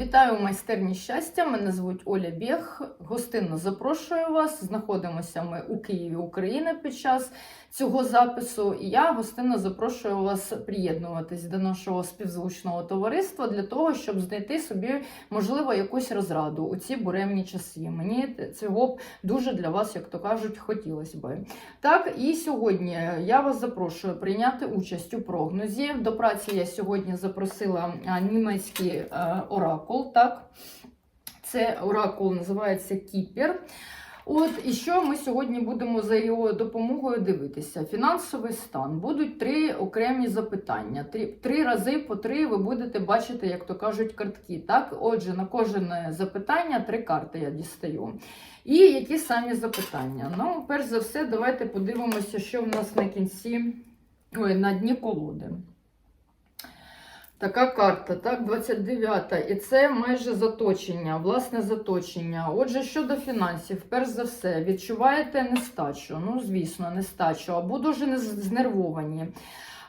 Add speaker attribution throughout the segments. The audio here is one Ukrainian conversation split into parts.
Speaker 1: Вітаю у майстерні щастя. Мене звуть Оля Бєх. Гостинно запрошую вас. Знаходимося ми у Києві, Україна під час цього запису. І я гостинно запрошую вас приєднуватись до нашого співзвучного товариства для того, щоб знайти собі, можливо, якусь розраду у ці буремні часи. Мені цього б дуже для вас, як то кажуть, хотілося би. Так, і сьогодні я вас запрошую прийняти участь у прогнозі. До праці я сьогодні запросила німецький е, оракул. Так, це оракул називається Кіпер. От і що ми сьогодні будемо за його допомогою дивитися? Фінансовий стан. Будуть три окремі запитання. Три, три рази по три ви будете бачити, як то кажуть, картки. Так, отже, на кожне запитання три карти я дістаю. І які самі запитання? Ну, перш за все, давайте подивимося, що в нас на кінці, ой, на дні колоди. Така карта, так, 29-та. І це майже заточення, власне заточення. Отже, щодо фінансів, перш за все, відчуваєте нестачу. Ну, звісно, нестачу, або дуже знервовані,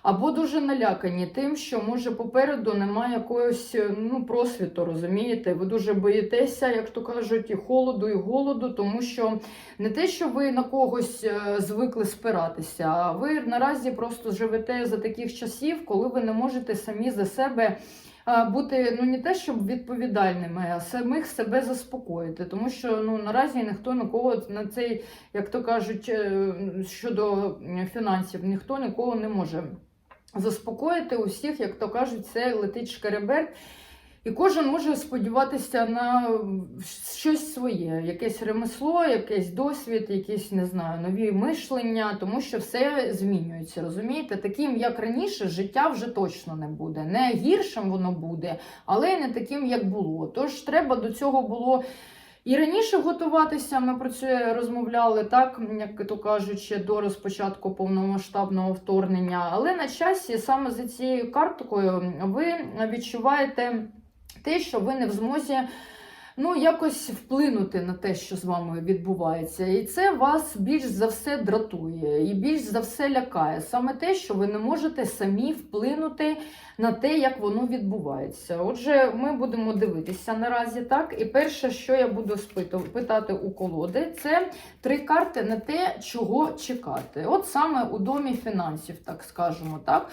Speaker 1: або дуже налякані тим, що може попереду немає якогось ну, просвіту, розумієте? Ви дуже боїтеся, як то кажуть, і холоду, і голоду, тому що не те, що ви на когось е, звикли спиратися, а ви наразі просто живете за таких часів, коли ви не можете самі за себе. е, Бути ну не те, щоб відповідальними, а самих себе заспокоїти, тому що ну наразі ніхто нікого на цей, як то кажуть, е, щодо фінансів, ніхто нікого не може заспокоїти. Усіх, як то кажуть, це летить шкереберть. І кожен може сподіватися на щось своє, якесь ремесло, якийсь досвід, якісь не знаю, нові мишлення, тому що все змінюється. Розумієте, таким як раніше, життя вже точно не буде. Не гіршим воно буде, але й не таким, як було. Тож треба до цього було. І раніше готуватися, ми про це розмовляли так, як то кажучи, до розпочатку повномасштабного вторгнення. Але на часі саме за цією карткою ви відчуваєте те, що ви не в змозі ну, якось вплинути на те, що з вами відбувається. І це вас більш за все дратує і більш за все лякає. Саме те, що ви не можете самі вплинути на те, як воно відбувається. Отже, ми будемо дивитися наразі так. І перше, що я буду питати у колоди, це три карти на те, чого чекати. От саме у домі фінансів, так скажемо, так.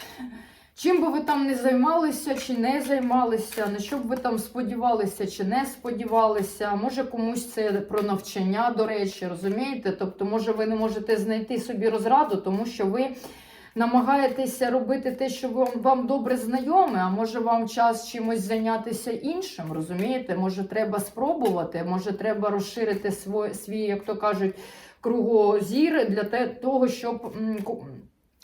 Speaker 1: Чим би ви там не займалися чи не займалися, на що б ви там сподівалися чи не сподівалися, може комусь це про навчання, до речі, розумієте? Тобто, може, ви не можете знайти собі розраду, тому що ви намагаєтеся робити те, що вам, вам добре знайоме, а може вам час чимось зайнятися іншим, розумієте? Може, треба спробувати, може, треба розширити свій, свій як то кажуть, кругозір для того, щоб.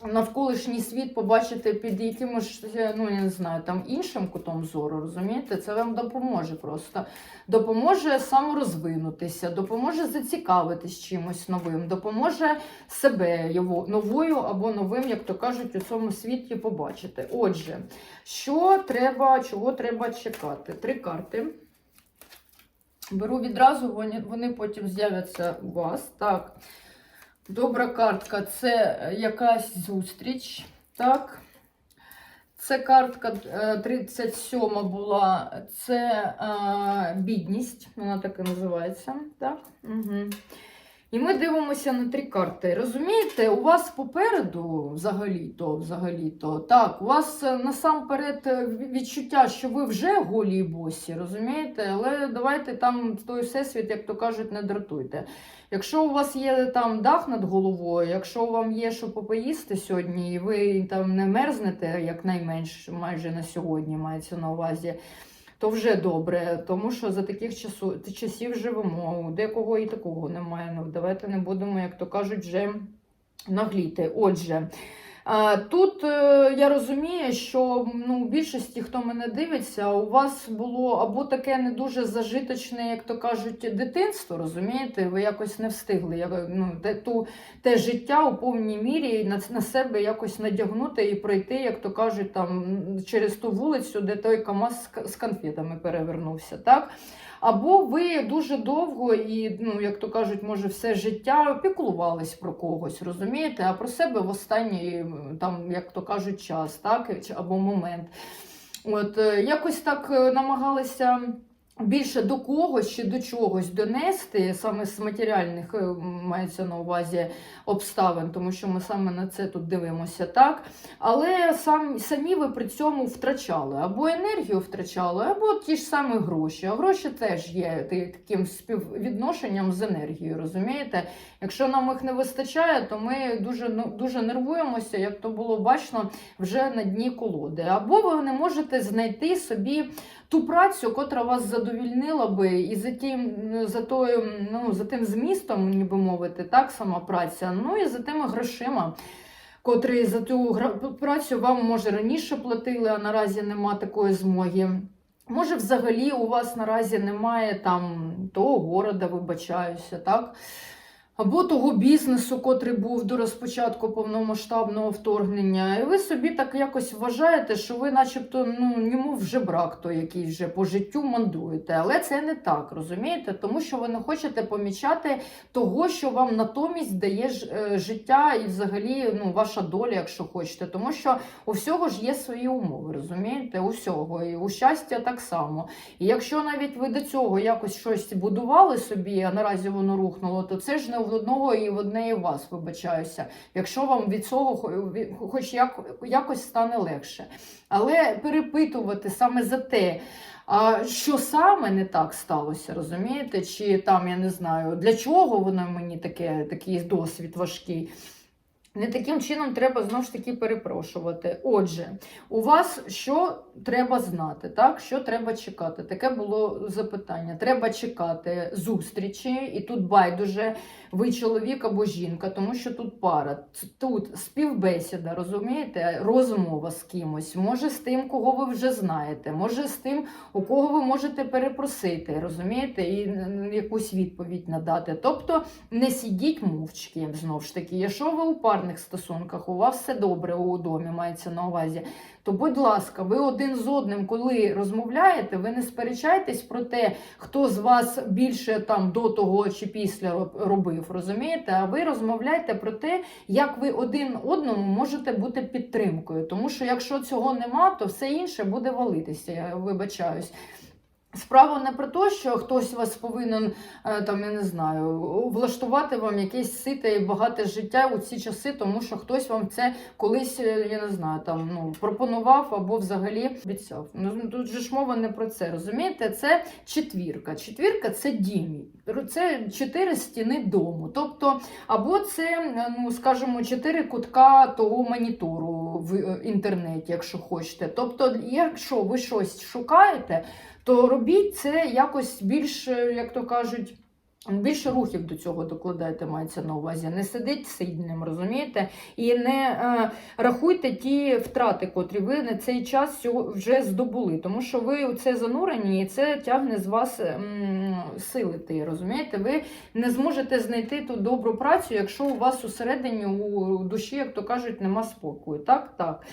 Speaker 1: Навколишній світ побачити під якимось, ну я не знаю, там іншим кутом зору, розумієте? Це вам допоможе просто. Допоможе саморозвинутися, допоможе зацікавитись чимось новим, допоможе себе його новою або новим, як то кажуть, у цьому світі побачити. Отже, що треба, чого треба чекати? Три карти. Беру відразу, вони, вони потім з'являться у вас. Так. Добра картка це якась зустріч. Так. Це картка е, 37 була, це е, бідність, вона так і називається. Так? Угу. І ми дивимося на три карти. Розумієте, у вас попереду, взагалі-то, взагалі-то, так, у вас е, насамперед е, відчуття, що ви вже голі босі, розумієте? Але давайте там той всесвіт, як то кажуть, не дратуйте. Якщо у вас є там дах над головою, якщо вам є що попоїсти сьогодні, і ви там не мерзнете, як майже на сьогодні мається на увазі, то вже добре, тому що за таких часу, часів живемо. У декого і такого немає. Ну, давайте не будемо, як то кажуть, вже нагліти. Отже. Тут е, я розумію, що ну, у більшості, хто мене дивиться, у вас було або таке не дуже зажиточне, як то кажуть, дитинство, розумієте? Ви якось не встигли ну, те, ту, те життя у повній мірі на, на себе якось надягнути і пройти, як то кажуть, там через ту вулицю, де той КАМАЗ з конфетами перевернувся. так? Або ви дуже довго і, ну, як то кажуть, може, все життя піклувались про когось, розумієте, а про себе в останній, там, як то кажуть, час, так, або момент. От, е, якось так е, намагалися більше до когось чи до чогось донести, саме з матеріальних е, мається на увазі обставин, тому що ми саме на це тут дивимося, так? Але сам, самі ви при цьому втрачали або енергію втрачали, або ті ж самі гроші. А гроші теж є таким співвідношенням з енергією, розумієте? Якщо нам їх не вистачає, то ми дуже, ну, дуже нервуємося, як то було бачно вже на дні колоди. Або ви не можете знайти собі ту працю, котра вас задовільнила би, і за тим, за тою, ну, за тим змістом, ніби мовити, так, сама праця, ну і за тими грошима. Котрі за ту працю вам може раніше платили, а наразі нема такої змоги. Може, взагалі у вас наразі немає там того города, вибачаюся, так? Або того бізнесу, котрий був до розпочатку повномасштабного вторгнення, і ви собі так якось вважаєте, що ви, начебто, ну ньому вже брак то якийсь вже по життю мандруєте. Але це не так, розумієте? Тому що ви не хочете помічати того, що вам натомість дає ж- е, життя і взагалі ну, ваша доля, якщо хочете. Тому що у всього ж є свої умови, розумієте? У всього. І у щастя так само. І якщо навіть ви до цього якось щось будували собі, а наразі воно рухнуло, то це ж не в одного і в одне і в вас, вибачаюся. Якщо вам від цього хоч як, якось стане легше. Але перепитувати саме за те, а що саме не так сталося, розумієте? Чи там я не знаю, для чого воно мені таке, такий досвід важкий. Не таким чином треба знову ж таки перепрошувати. Отже, у вас що треба знати, так? Що треба чекати? Таке було запитання. Треба чекати зустрічі, і тут байдуже ви чоловік або жінка, тому що тут пара. Тут співбесіда, розумієте? Розмова з кимось, може з тим, кого ви вже знаєте, може з тим, у кого ви можете перепросити, розумієте, і якусь відповідь надати. Тобто не сидіть мовчки, знову ж таки. Якщо ви у парних стосунках, у вас все добре у домі, мається на увазі, то будь ласка, ви один з одним, коли розмовляєте, ви не сперечайтесь про те, хто з вас більше там до того чи після робив, розумієте? А ви розмовляйте про те, як ви один одному можете бути підтримкою. Тому що якщо цього нема, то все інше буде валитися. Я вибачаюсь. Справа не про те, що хтось вас повинен е, там, я не знаю, влаштувати вам якесь сите і багате життя у ці часи, тому що хтось вам це колись, е, я не знаю, там ну пропонував або взагалі обіцяв. Ну тут же ж мова не про це. Розумієте, це четвірка. Четвірка це дім. Це чотири стіни дому. Тобто, або це, е, ну скажімо, чотири кутка того монітору в інтернеті, якщо хочете. Тобто, якщо ви щось шукаєте то робіть це якось більш, е, як то кажуть, більше рухів до цього докладайте, мається на увазі. Не сидіть сидним, розумієте? І не е, рахуйте ті втрати, котрі ви на цей час вже здобули. Тому що ви у це занурені, і це тягне з вас м, сили. Ти, розумієте? Ви не зможете знайти ту добру працю, якщо у вас усередині у душі, як то кажуть, нема спокою. Так, так.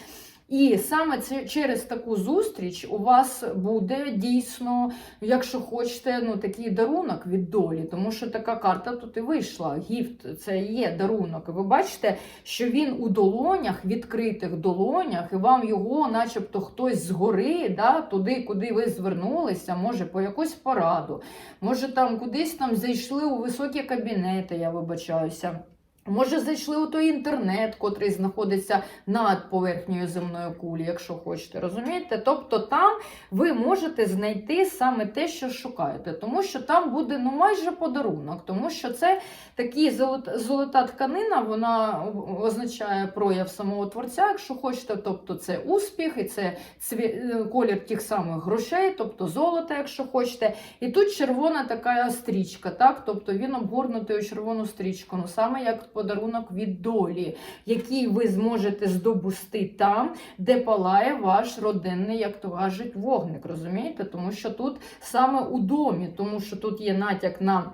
Speaker 1: І саме це через таку зустріч у вас буде дійсно, якщо хочете, ну такий дарунок від долі, тому що така карта тут і вийшла. Гіфт це є дарунок. Ви бачите, що він у долонях, відкритих долонях, і вам його, начебто, хтось згори, да, туди, куди ви звернулися, може по якусь пораду, може там кудись там зайшли у високі кабінети, я вибачаюся. Може, зайшли у той інтернет, котрий знаходиться над поверхнею земної кулі, якщо хочете, розумієте? Тобто там ви можете знайти саме те, що шукаєте, тому що там буде ну майже подарунок, тому що це такі золота, тканина, вона означає прояв самого творця, якщо хочете, тобто це успіх, і це цві... колір тих самих грошей, тобто золота, якщо хочете. І тут червона така стрічка, так? тобто він обгорнутий у червону стрічку, ну саме як подарунок від долі, який ви зможете здобусти там, де палає ваш родинний, як то кажуть, вогник. Розумієте? Тому що тут саме у домі, тому що тут є натяк на.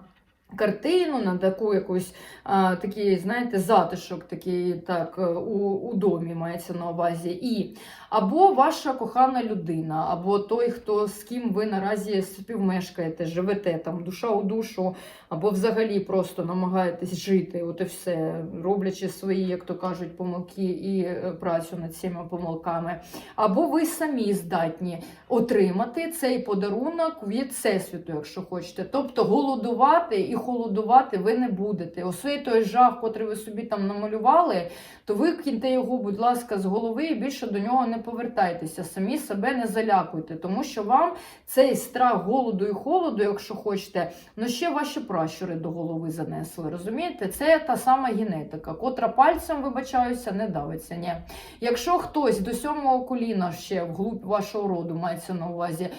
Speaker 1: Картину, на таку якусь а, такий, знаєте, затишок такий так, е, у, у домі мається на увазі. І або ваша кохана людина, або той, хто з ким ви наразі співмешкаєте, живете там душа у душу, або взагалі просто намагаєтесь жити, от і все, роблячи свої, як то кажуть, помилки і е, працю над цими помилками. Або ви самі здатні отримати цей подарунок від всесвіту, якщо хочете. Тобто голодувати і холодувати ви не будете. Осей той жах, котрий ви собі там намалювали, то викиньте його, будь ласка, з голови і більше до нього не повертайтеся. Самі себе не залякуйте, тому що вам цей страх голоду і холоду, якщо хочете, ну ще ваші пращури до голови занесли. Розумієте? Це та сама генетика, котра пальцем, вибачаюся, не давиться. Ні. Якщо хтось до сьомого коліна ще вглуб вашого роду мається на увазі,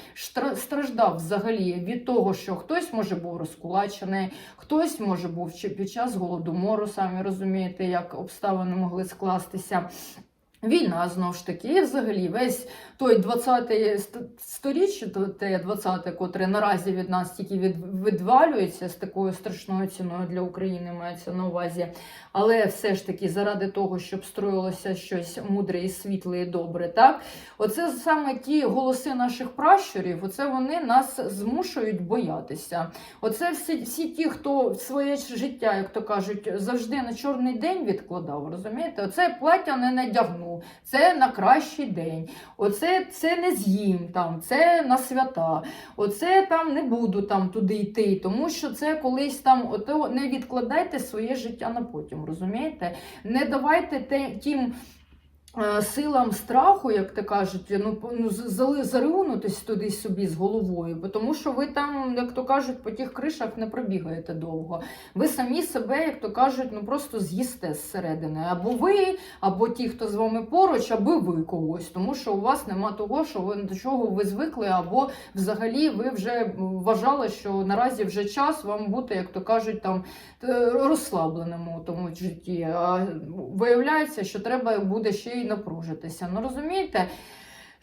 Speaker 1: страждав взагалі від того, що хтось може був розкулачений, хтось може був чи під час голодомору, самі розумієте, як обставини могли скластися. Війна знову ж таки, і взагалі весь той 20-й сторіччя, то те 20-те, котре наразі від нас тільки від, відвалюється з такою страшною ціною для України, мається на увазі. Але все ж таки, заради того, щоб строїлося щось мудре і світле і добре, так оце саме ті голоси наших пращурів, оце вони нас змушують боятися. Оце всі, всі ті, хто своє життя, як то кажуть, завжди на чорний день відкладав. Розумієте, оце плаття не це на кращий день. Оце це не з'їм там, це на свята. Оце там не буду там туди йти, тому що це колись там ото не відкладайте своє життя на потім. Розумієте? Не давайте те тим. Е, Силам страху, як то кажуть, ну, ну заринутись туди собі з головою, бо тому що ви там, як то кажуть, по тих кришах не пробігаєте довго. Ви самі себе, як то кажуть, ну просто з'їсте зсередини. Або ви, або ті, хто з вами поруч, або ви когось, тому що у вас нема того, що ви до чого ви звикли, або взагалі ви вже вважали, що наразі вже час вам бути, як то кажуть, там е, у тому житті. А виявляється, що треба буде ще й напружитися. Ну розумієте?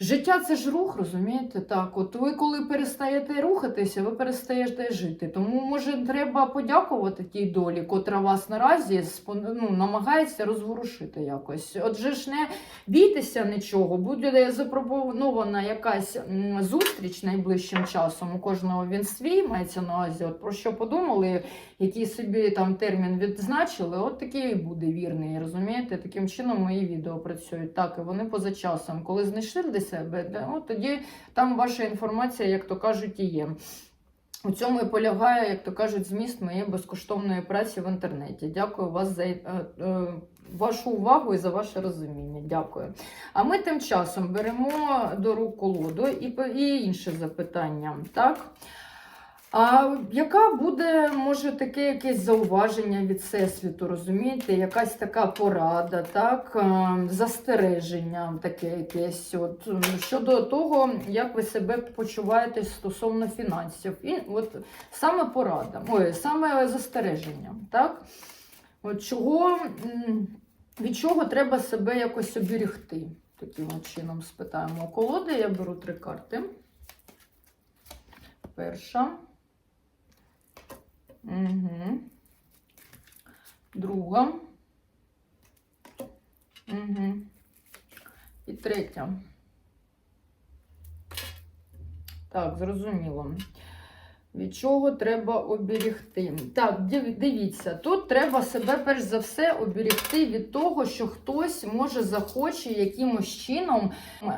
Speaker 1: Життя це ж рух, розумієте? Так, от ви коли перестаєте рухатися, ви перестаєте жити. Тому, може, треба подякувати тій долі, котра вас наразі ну, намагається розворушити якось. Отже ж не бійтеся нічого, буде запропонована якась зустріч найближчим часом. У кожного він свій мається на увазі. От про що подумали, який собі там термін відзначили, от такий буде вірний. Розумієте? Таким чином мої відео працюють. Так, і вони поза часом. Коли знайшли для себе, от тоді там ваша інформація, як то кажуть, і є. У цьому і полягає, як то кажуть, зміст моєї безкоштовної праці в інтернеті. Дякую вас за е, е, вашу увагу і за ваше розуміння. Дякую. А ми тим часом беремо до рук колоду і інше запитання. Так? А яка буде, може, таке якесь зауваження від Всесвіту, розумієте? Якась така порада, так? е, застереження таке якесь от, щодо того, як ви себе почуваєте стосовно фінансів. І от саме порада, ой, саме застереження, так? От чого, від чого треба себе якось оберігти? Таким чином спитаємо колоди. Я беру три карти. Перша. Угу. Друга. Угу. І третя. Так, зрозуміло. Від чого треба оберігти? Так, дивіться, тут треба себе перш за все оберігти від того, що хтось може захоче якимось чином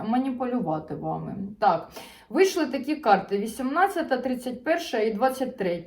Speaker 1: маніпулювати вами. Так, вийшли такі карти: 18, 31 і 23.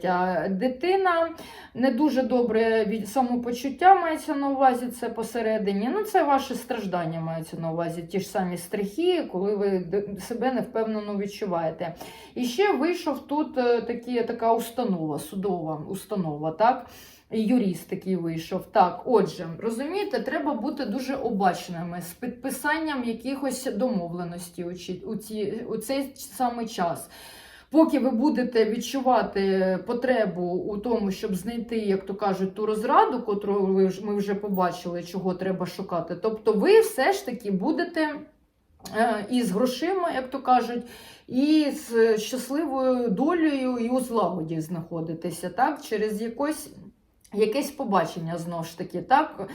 Speaker 1: Дитина не дуже добре від самопочуття мається на увазі, це посередині. Ну, це ваші страждання мається на увазі, ті ж самі страхи, коли ви себе невпевнено відчуваєте. І ще вийшов тут е, такі, така установа, судова установа, так? Юрист такий вийшов. Так, отже, розумієте, треба бути дуже обачними з підписанням якихось домовленостей у, ці- у, цей самий час. Поки ви будете відчувати потребу у тому, щоб знайти, як то кажуть, ту розраду, котру ви ми вже побачили, чого треба шукати. Тобто ви все ж таки будете е, і з грошима, як то кажуть, і з щасливою долею і у злагоді знаходитися, так, через якось, якесь побачення знову ж таки. так.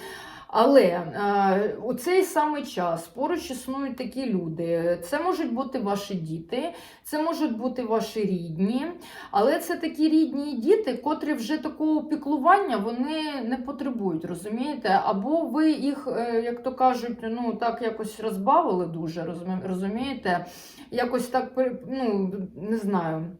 Speaker 1: Але е, у цей самий час поруч існують такі люди. Це можуть бути ваші діти, це можуть бути ваші рідні, але це такі рідні діти, котрі вже такого піклування вони не потребують, розумієте? Або ви їх, е, як то кажуть, ну так якось розбавили дуже, розумієте? Якось так, ну не знаю.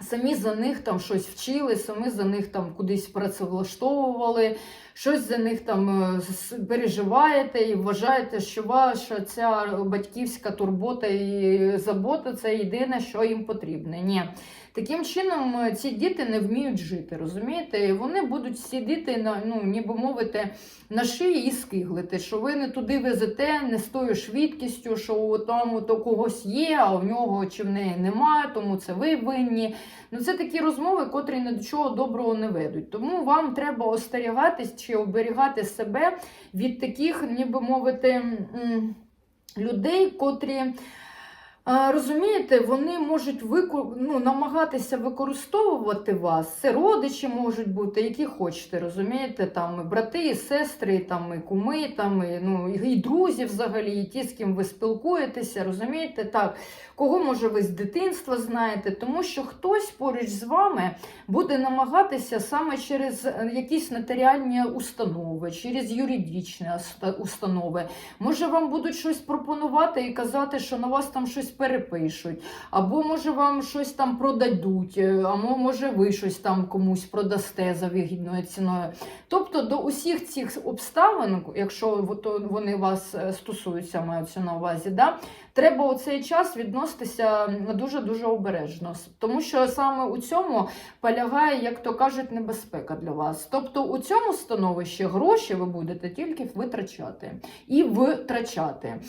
Speaker 1: Самі за них там щось вчили, самі за них там кудись працевлаштовували, щось за них там е, переживаєте і вважаєте, що ваша ця батьківська турбота і забота це єдине, що їм потрібне. Ні. Таким чином е, ці діти не вміють жити, розумієте? І вони будуть сидіти на, ну, ніби мовити, на шиї і скиглити, що ви не туди везете, не з тою швидкістю, що у тому то когось є, а у нього чи в неї немає, тому це ви винні. Ну, це такі розмови, котрі ні до чого доброго не ведуть. Тому вам треба остерігатись чи оберігати себе від таких, ніби мовити, людей, котрі. Розумієте, вони можуть вику... ну, намагатися використовувати вас. Це родичі можуть бути, які хочете, розумієте, там і брати, і сестри, і, там, і куми, там, і, ну, і друзі взагалі, і ті, з ким ви спілкуєтеся, розумієте, так, кого може ви з дитинства знаєте, тому що хтось поруч з вами буде намагатися саме через е, якісь нотаріальні установи, через юридичні установи. Може, вам будуть щось пропонувати і казати, що на вас там щось перепишуть, або може вам щось там продадуть, е, або може ви щось там комусь продасте за вигідною ціною. Тобто до усіх цих обставин, якщо вони вас е, стосуються, маються на увазі, да, треба у цей час відноситися дуже-дуже обережно, тому що саме у цьому полягає, як то кажуть, небезпека для вас. Тобто у цьому становищі гроші ви будете тільки витрачати і витрачати.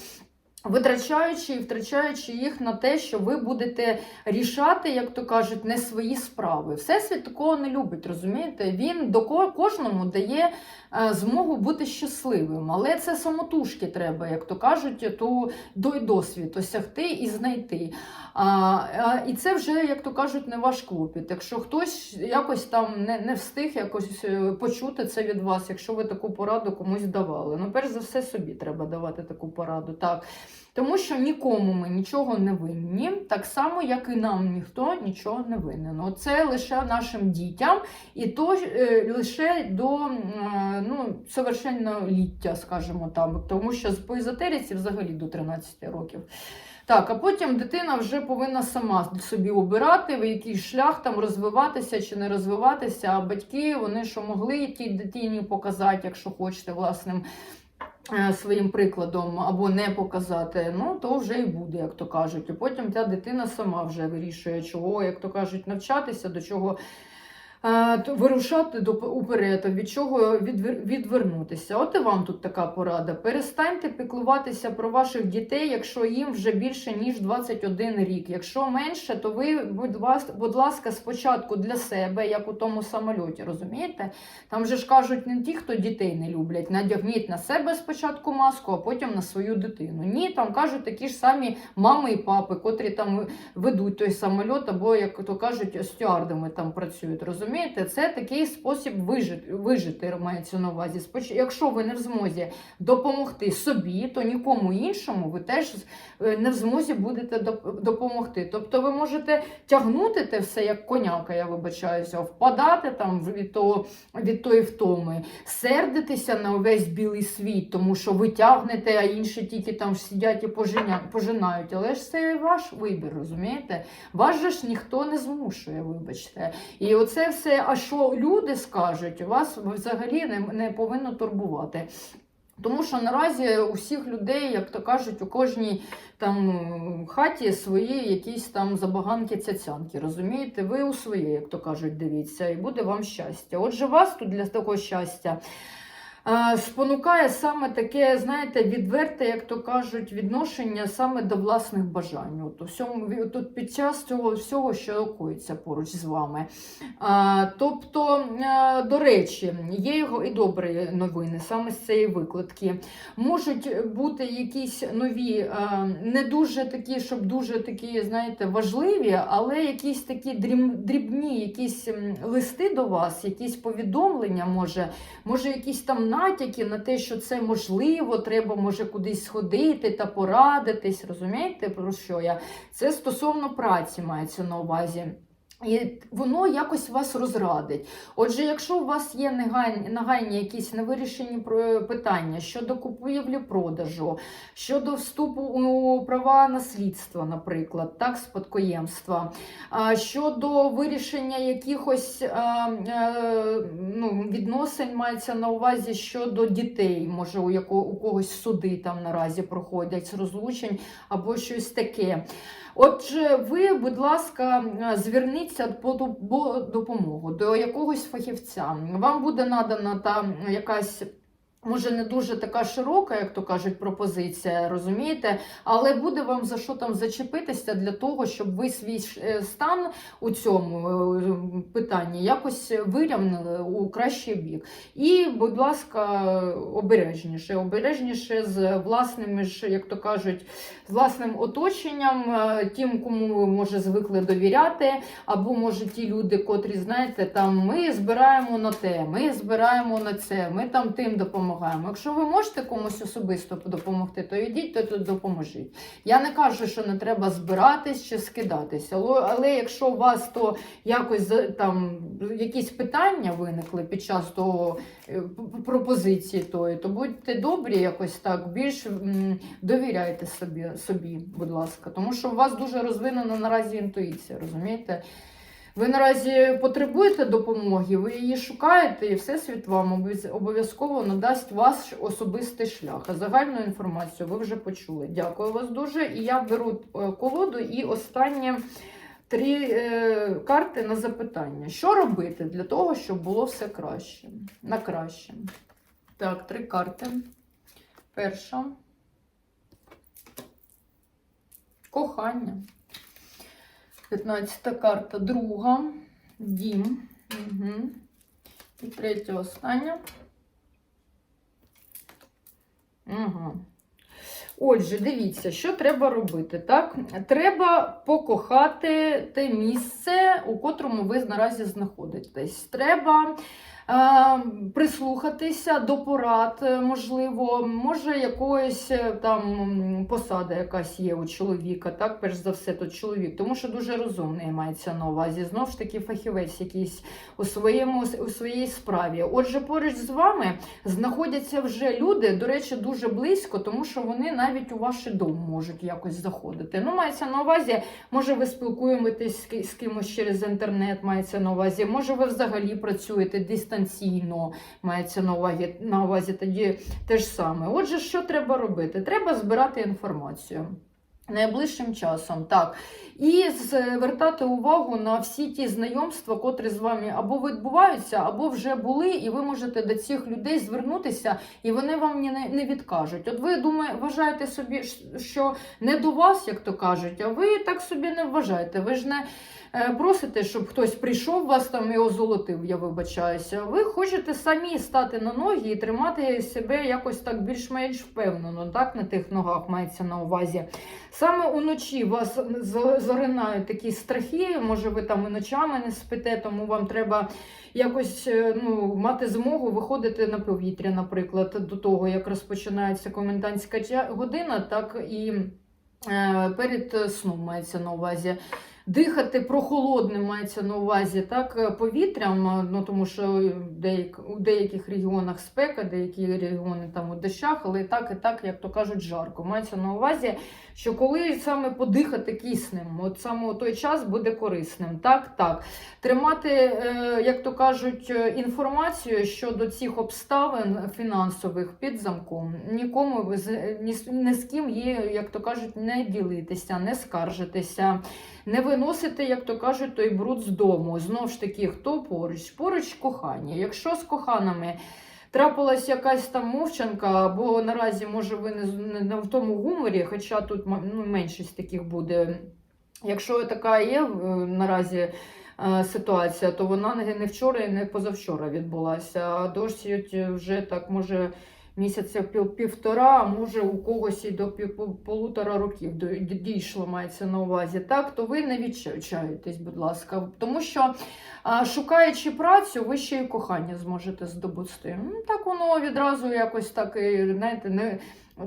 Speaker 1: Витрачаючи і втрачаючи їх на те, що ви будете рішати, як то кажуть, не свої справи. Всесвіт такого не любить, розумієте? Він до кожному дає змогу бути щасливим, але це самотужки треба, як то кажуть, то той досвід осягти і знайти. А, і це вже, як то кажуть, не ваш клопіт. Якщо хтось якось там не, не встиг якось е, почути це від вас, якщо ви таку пораду комусь давали. Ну, перш за все, собі треба давати таку пораду. Так. Тому що нікому ми нічого не винні, так само, як і нам ніхто нічого не винен. Це лише нашим дітям, і то е, лише до е, ну, совершенноліття, скажімо так, тому що по езотериці взагалі до 13 років. Так, а потім дитина вже повинна сама собі обирати, в який шлях там розвиватися чи не розвиватися. А батьки вони що могли тій дитині показати, якщо хочете, власним своїм прикладом або не показати, ну то вже і буде, як то кажуть. І потім ця дитина сама вже вирішує, чого, як то кажуть, навчатися, до чого. Е, Вирушати до уперед, від чого відвернутися. От і вам тут така порада. Перестаньте піклуватися про ваших дітей, якщо їм вже більше ніж 21 рік. Якщо менше, то ви, будь ласка, будь ласка, спочатку для себе, як у тому самольоті, розумієте? Там же ж кажуть не ті, хто дітей не люблять, надягніть на себе спочатку маску, а потім на свою дитину. Ні, там кажуть такі ж самі мами і папи, котрі там ведуть той самольот, або, як то кажуть, стюардами там працюють. Розумієте? Це такий спосіб вижити, вижити мається на увазі. Якщо ви не в змозі допомогти собі, то нікому іншому ви теж е, не в змозі будете допомогти. Тобто ви можете тягнути те все як коняка, я вибачаюся, впадати там від, того, від тої втоми, сердитися на увесь білий світ, тому що ви тягнете, а інші тільки там сидять і пожинають. Але ж це ваш вибір, розумієте? Вас же ж ніхто не змушує, вибачте. І оце все, а що люди скажуть, вас взагалі не, не повинно турбувати. Тому що наразі у всіх людей, як то кажуть, у кожній там хаті свої якісь там забаганки цяцянки. Розумієте, ви у своє, як то кажуть, дивіться, і буде вам щастя. Отже, вас тут для такого щастя. Е, спонукає саме таке, знаєте, відверте, як то кажуть, відношення саме до власних бажань. От, у всьому, от, під час цього всього, що коїться поруч з вами. А, тобто, е, до речі, є його і добрі новини саме з цієї викладки. Можуть бути якісь нові, е, не дуже такі, щоб дуже такі, знаєте, важливі, але якісь такі дрібні, якісь листи до вас, якісь повідомлення, може, може, якісь там натяки на те, що це можливо, треба може кудись сходити та порадитись. Розумієте, про що я? Це стосовно праці мається на увазі. І воно якось вас розрадить. Отже, якщо у вас є негайні, нагайні якісь невирішені питання щодо купівлі-продажу, щодо вступу у права наслідства, наприклад, так, спадкоємства, щодо вирішення якихось ну, відносин мається на увазі щодо дітей, може у, яко, у когось суди там наразі проходять з розлучень або щось таке. Отже, ви, будь ласка, зверніться по допомогу до якогось фахівця. Вам буде надана там якась. Може, не дуже така широка, як то кажуть, пропозиція, розумієте, але буде вам за що там зачепитися для того, щоб ви свій е, стан у цьому е, питанні якось вирівняли у кращий бік. І, будь ласка, обережніше, обережніше з власними як то кажуть, з власним оточенням, е, тим, кому ви може звикли довіряти, або може ті люди, котрі знаєте, там ми збираємо на те, ми збираємо на це, ми там тим допомагаємо. Якщо ви можете комусь особисто допомогти, то йдіть, то, то допоможіть. Я не кажу, що не треба збиратись чи скидатися, але, якщо у вас то якось там якісь питання виникли під час того е, пропозиції тої, то будьте добрі, якось так більш довіряйте собі, собі, будь ласка, тому що у вас дуже розвинена наразі інтуїція, розумієте? Ви наразі потребуєте допомоги, ви її шукаєте, і Всесвіт вам обов'язково надасть ваш особистий шлях. А загальну інформацію ви вже почули. Дякую вас дуже. І я беру е, колоду і останнє три е, карти на запитання. Що робити для того, щоб було все краще? На краще. Так, три карти. Перша. Кохання. 15 карта, друга, дім. Угу. І третя остання. Угу. Отже, дивіться, що треба робити. Так? Треба покохати те місце, у котрому ви наразі знаходитесь. Треба прислухатися до порад, е, можливо, може, якоїсь е, там посада якась є у чоловіка, так, перш за все, то чоловік, тому що дуже розумний мається на увазі. Знову ж таки, фахівець якийсь у, своєму, у своїй справі. Отже, поруч з вами знаходяться вже люди, до речі, дуже близько, тому що вони навіть у ваш дом можуть якось заходити. Ну, мається на увазі, може, ви спілкуєтесь з кимось через інтернет, мається на увазі, може, ви взагалі працюєте дистанційно, мається на увазі, на увазі тоді те ж саме. Отже, що треба робити? Треба збирати інформацію. Найближчим часом, так. І звертати увагу на всі ті знайомства, котрі з вами або відбуваються, або вже були, і ви можете до цих людей звернутися, і вони вам не, відкажуть. От ви думаєте, вважаєте собі, що не до вас, як то кажуть, а ви так собі не вважаєте. Ви ж не просите, щоб хтось прийшов вас там і озолотив, я вибачаюся. Ви хочете самі стати на ноги і тримати себе якось так більш-менш впевнено, так на тих ногах мається на увазі. Саме уночі вас заринають такі страхи, може ви там і ночами не спите, тому вам треба якось е, ну, мати змогу виходити на повітря, наприклад, до того, як розпочинається комендантська година, так і е, перед сном мається на увазі. Дихати прохолодним мається на увазі так е, повітрям, е, ну тому що у деяких регіонах спека, деякі регіони там у дощах, але і так і так, як то кажуть, жарко. Мається на увазі, що коли саме подихати киснем, от саме у той час буде корисним. Так, так. Тримати, е, як то кажуть, інформацію щодо цих обставин фінансових під замком. Нікому ви ні, з- ким є, як то кажуть, не ділитися, не скаржитися, не виносити, як то кажуть, той бруд з дому. Знов ж таки, хто поруч? Поруч кохання. Якщо з коханими трапилась якась там мовчанка, або наразі, може, ви не, в тому гуморі, хоча тут ну, меншість таких буде. Якщо така є е, наразі е, ситуація, то вона не вчора і не позавчора відбулася. А досить вже так може. Місяця пів, півтора, а може у когось і до полутора років дійшло, мається на увазі. Так, то ви не відчаюєтесь, будь ласка. Тому що шукаючи працю, ви ще й кохання зможете здобути. Так воно відразу якось так, знаєте, не.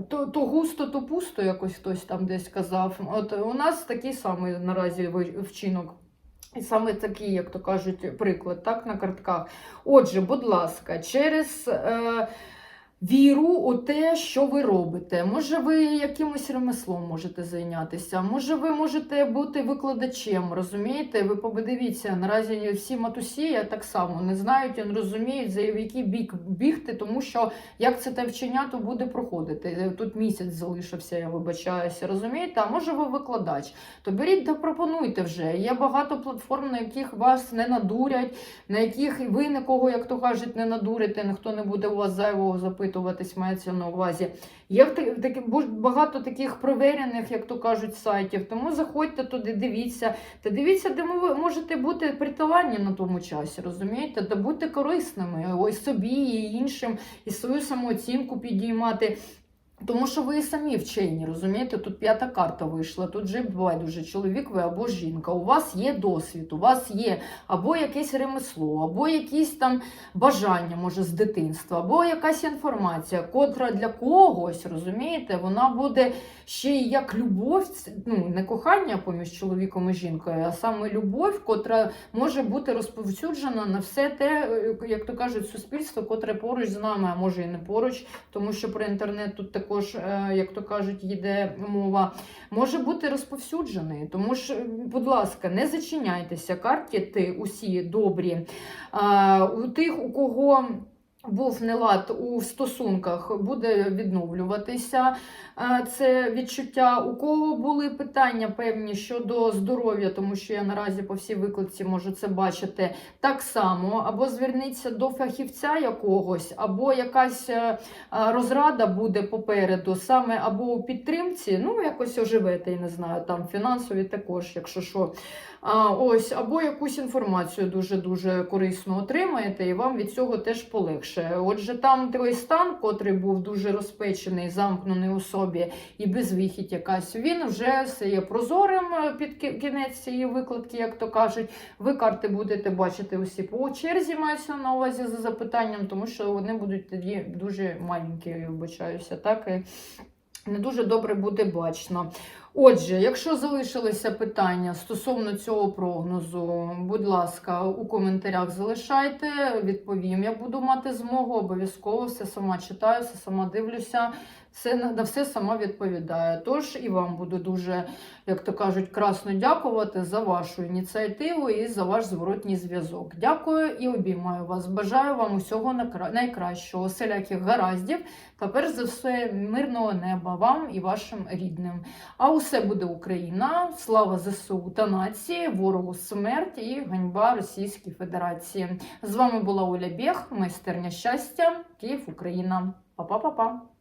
Speaker 1: То, то густо, то пусто, якось хтось там десь казав. От у нас такий самий наразі вчинок. І саме такий, як то кажуть, приклад, так, на картках. Отже, будь ласка, через е, віру у те, що ви робите. Може, ви якимось ремеслом можете зайнятися, може, ви можете бути викладачем, розумієте? Ви подивіться, наразі всі матусі так само не знають не розуміють, за який бік бігти, тому що як це те вчення, то буде проходити. Тут місяць залишився, я вибачаюся, розумієте? А може ви викладач? То беріть та пропонуйте вже. Є багато платформ, на яких вас не надурять, на яких ви нікого, як то кажуть, не надурите, ніхто не буде у вас зайвого запитуватись, мається на увазі. Є такі багато таких провірених, як то кажуть, сайтів. Тому заходьте туди, дивіться. Та дивіться, де ви можете бути приталанні на тому часі, розумієте? Та будьте корисними ось собі і іншим, і свою самооцінку підіймати. Тому що ви і самі вчені, розумієте? Тут п'ята карта вийшла, тут же байдуже, чоловік ви або жінка. У вас є досвід, у вас є або якесь ремесло, або якісь там бажання, може, з дитинства, або якась інформація, котра для когось, розумієте, вона буде ще й як любов, ну не кохання поміж чоловіком і жінкою, а саме любов, котра може бути розповсюджена на все те, е, як то кажуть, суспільство, котре поруч з нами, а може і не поруч, тому що про інтернет тут також, е, як то кажуть, йде мова, може бути розповсюджений. Тому ж, е, будь ласка, не зачиняйтеся, карті ти усі добрі. У тих, у кого був нелад у стосунках, буде відновлюватися е, це відчуття. У кого були питання певні щодо здоров'я, тому що я наразі по всій викладці можу це бачити так само, або зверніться до фахівця якогось, або якась е, розрада буде попереду, саме або у підтримці, ну якось оживете, я не знаю, там фінансові також, якщо що. Ось, або якусь інформацію дуже-дуже корисну отримаєте, і вам від цього теж полегше. Отже, там той стан, котрий був дуже розпечений, замкнений у собі і безвихідь якась, він вже стає прозорим е, під кінець цієї викладки, як то кажуть. Ви карти будете бачити усі по черзі, маюся на увазі за запитанням, тому що вони будуть тоді дуже маленькі, я вибачаюся, так і не дуже добре буде бачно. Отже, якщо залишилися питання стосовно цього прогнозу, будь ласка, у коментарях залишайте, відповім. Я буду мати змогу, обов'язково все сама читаю, все сама дивлюся, все на все сама відповідаю. Тож і вам буду дуже, як то кажуть, красно дякувати за вашу ініціативу і за ваш зворотній зв'язок. Дякую і обіймаю вас. Бажаю вам усього найкращого, селяких гараздів та перш за все мирного неба вам і вашим рідним. А усе буде Україна, слава ЗСУ та нації, ворогу смерть і ганьба Російській Федерації. З вами була Оля Бєх, майстерня щастя, Київ, Україна. Па-па-па-па.